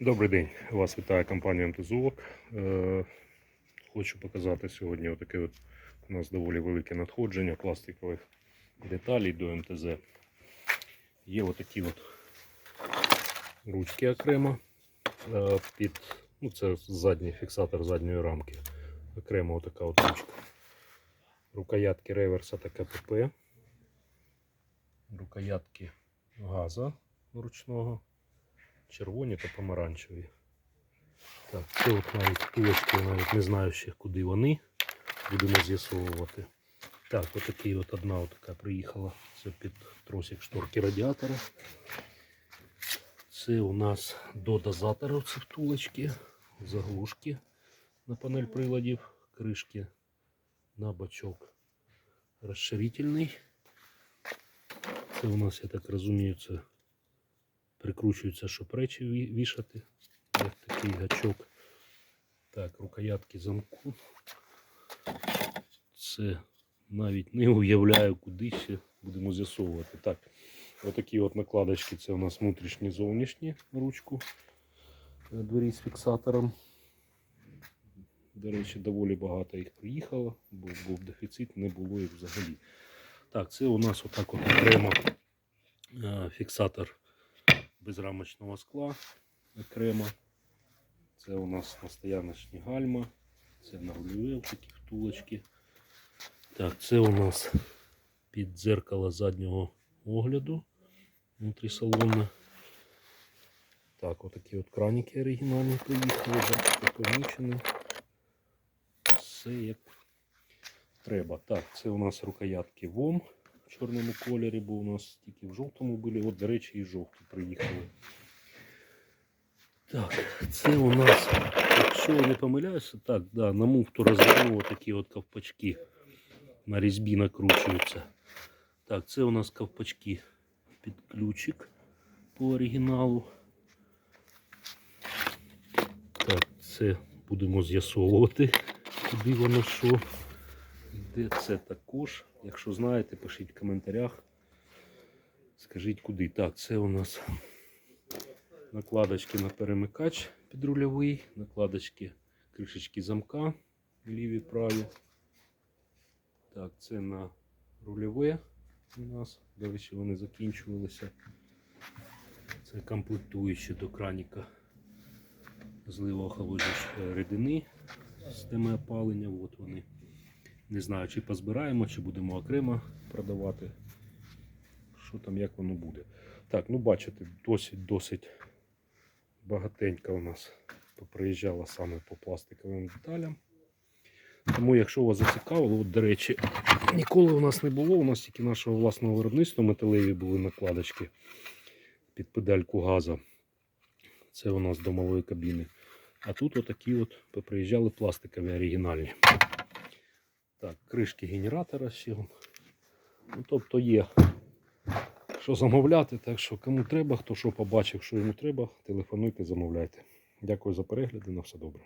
Добрий день, вас вітає компанія МТЗОК. Е, Хочу показати сьогодні отаке от у нас доволі велике надходження пластикових деталей до МТЗ. Є отакі от ручки окремо е, під, ну це задній фіксатор задньої рамки. Окремо отака от ручка. Рукоятки реверса та КПП. Рукоятки газа ручного червоні та помаранчеві. Так, це от навіть пилочки, я навіть не знаю ще куди вони. Будемо з'ясовувати. Так, отакий от одна така приїхала. Це під тросик шторки радіатора. Це у нас до дозатора ці втулочки, заглушки на панель приладів, кришки на бачок розширительний. Це у нас, я так розумію, це прикручується, щоб речі вішати. Як такий гачок. Так, рукоятки замку. Це навіть не уявляю, куди ще будемо з'ясовувати. Так, отакі от накладочки, це у нас внутрішні зовнішні ручку е, двері з фіксатором. До речі, доволі багато їх приїхало, бо був дефіцит, не було їх взагалі. Так, це у нас отак от окремо е, фіксатор безрамочного скла окремо. Це у нас настояночні гальма. Це на рульові такі втулочки. Так, це у нас під дзеркало заднього огляду внутрі салону. Так, отакі от краніки оригінальні бачите, помічені. Все як треба. Так, це у нас рукоятки ВОМ в чорному кольорі, бо у нас тільки в жовтому були. От, до речі, і жовті приїхали. Так, це у нас, якщо я не помиляюся, так, да, на муфту розвернуло такі от ковпачки на різьбі накручуються. Так, це у нас ковпачки під ключик по оригіналу. Так, це будемо з'ясовувати, куди воно що. Де це також. Якщо знаєте, пишіть в коментарях. Скажіть куди. Так, це у нас накладочки на перемикач підрульовий, накладочки кришечки замка ліві праві. Так, це на рульове у нас. До речі, вони закінчувалися. Це комплектуючі до краніка зливо охолоджуючої рідини системи опалення. От вони. Не знаю, чи позбираємо, чи будемо окремо продавати. Що там, як воно буде. Так, ну бачите, досить досить багатенька у нас поприїжджала саме по пластиковим деталям. Тому, якщо вас зацікавило, от, до речі, ніколи у нас не було. У нас тільки нашого власного виробництва металеві були накладочки під педальку газа. Це у нас до малої кабіни. А тут отакі от поприїжджали пластикові оригінальні. Так, кришки генератора ще. Ну, тобто є що замовляти. Так що кому треба, хто що побачив, що йому треба, телефонуйте, замовляйте. Дякую за перегляди, на все добре.